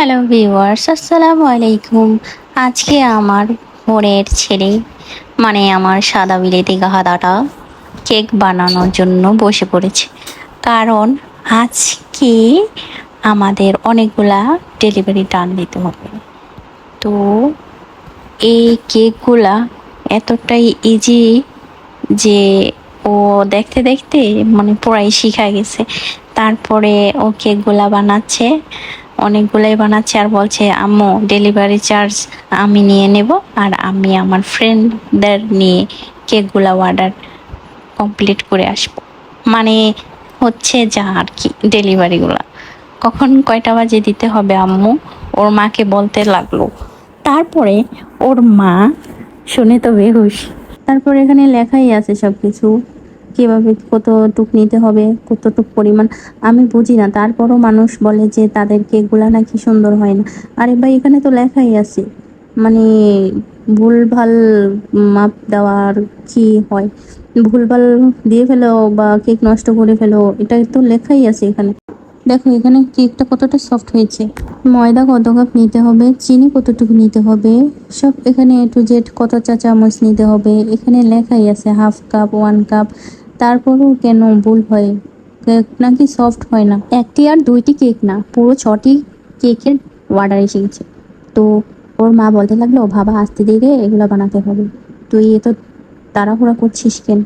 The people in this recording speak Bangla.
হ্যালো ভিউয়ার্স, আসসালামু আলাইকুম। আজকে আমার বোনের ছেলে মানে আমার সাদা বিলেতি গাহাদাটা কেক বানানোর জন্য বসে পড়েছে। কারণ আজকে আমাদের অনেকগুলা ডেলিভারি টান দিতে হবে। তো এই কেকগুলা এতটাই ইজি যে ও দেখতে দেখতে মানে পড়াই শিখা গেছে। তারপরে ও কেকগুলা বানাচ্ছে। অনেকগুলাই বানাচ্ছে আর বলছে, আম্মু ডেলিভারি চার্জ আমি নিয়ে নেব আর আমি আমার ফ্রেন্ডদের নিয়ে কেকগুলা অর্ডার কমপ্লিট করে আসব। মানে হচ্ছে যা আর কি ডেলিভারিগুলা কখন কয়টা বাজে দিতে হবে আম্মু? ওর মাকে বলতে লাগল। তারপরে ওর মা, শুনে তো বেহুশ, তারপর এখানে লেখাই আছে সব কিছু কীভাবে কতটুক নিতে হবে, কতটুক পরিমাণ, আমি বুঝি না। তারপরও মানুষ বলে যে তাদের কেকগুলা নাকি সুন্দর হয় না। আরে ভাই, এখানে তো লেখাই আছে। মানে ভুলভাল মাপ দেওয়ার কি হয়? ভুলভাল দিয়ে ফেলো বা কেক নষ্ট করে ফেলো, এটা তো লেখাই আছে এখানে। দেখো, এখানে কেকটা কতটা সফট হয়েছে। ময়দা কত কাপ নিতে হবে, চিনি কতটুকু নিতে হবে, সব এখানে এ টু জেড কত চা চামচ নিতে হবে, এখানে লেখাই আছে হাফ কাপ ওয়ান কাপ তারপরেও কেন ভুল হয়? কেক নাকি সফট হয় না? একটি আর দুইটি কেক না, পুরো ছটি কেকের অর্ডার এসে গেছে। তো ওর মা বলতে লাগল, বাবা, আসতে দিয়ে এগুলো বানাতে হবে। তুই এ তো তাড়াহুড়া করছিস কেন?